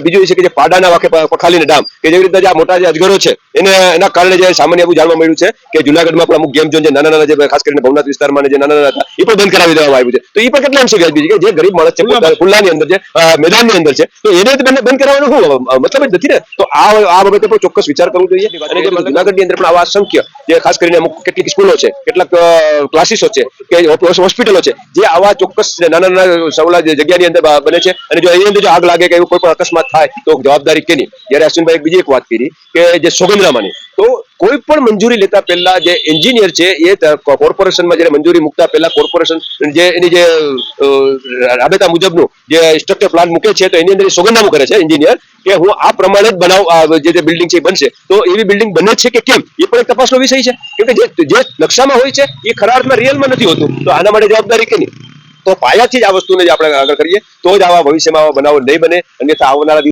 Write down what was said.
બીજું એ છે કે જે પાડાના વાકે પખાલીના ડામ કે જેવી રીતે આ મોટા જે અજગરો છે એને એના કારણે જે સામાન્ય એવું જાણવા મળ્યું છે કે જુનાગઢમાં પણ અમુક ગેમ ઝોન જે નાના નાના જે ખાસ કરીને ભવનાથ વિસ્તારમાં જે નાના નાના હતા એ પણ બંધ કરાવી દેવામાં આવ્યું છે. તો એ પણ કેટલા અંશે વ્યાજબી છે કે જે ગરીબ માણસ છે ખુલ્લાની અંદર છે મેદાનની અંદર છે. તો એને બંધ બંધ કરાવવાનો શું મતલબ જ નથી ને? તો આ આ બાબતે પણ ચોક્કસ વિચાર કરવો જોઈએ. અને જે જુનાગઢની અંદર પણ આવા અસંખ્ય જે ખાસ કરીને અમુક કેટલીક સ્કૂલો છે કેટલાક ક્લાસીસો છે કે હોસ્પિટલો છે જે આવા ચોક્કસ નાના નાના સવલા જે જગ્યાની અંદર બને છે અને જો એની અંદર જો આગ લાગે કે એવું કોઈ પણ અકસ્માત થાય, તો જવાબદારી કેની? જ્યારે અશ્વિનભાઈ બીજી એક વાત કરી કે જે સોગંદરામાની તો કોઈ પણ મંજૂરી લેતા પહેલા જે એન્જિનિયર છે, એ કોર્પોરેશનમાં જ્યારે મંજૂરી મૂકતા પહેલા કોર્પોરેશન જે એની જે રાબેતા મુજબનું જે સ્ટ્રક્ચર પ્લાન મૂકે છે, તો એની અંદર સોગંદનામું કરે છે એન્જિનિયર કે હું આ પ્રમાણે જ બનાવ જે જે બિલ્ડિંગ છે એ બનશે. તો એવી બિલ્ડિંગ બને છે કે કેમ? એ પણ એક તપાસનો વિષય છે. કેમ કે જે જે નકશામાં હોય છે, એ ખરા અર્થમાં રિયલમાં નથી હોતું. તો આના માટે જવાબદારી કેની? તો પાયાથી જ આ વસ્તુને આપણે આગળ કરીએ. તો જ આવા ભવિષ્યમાં બનાવો નહીં બને. અન્યથા આવનારા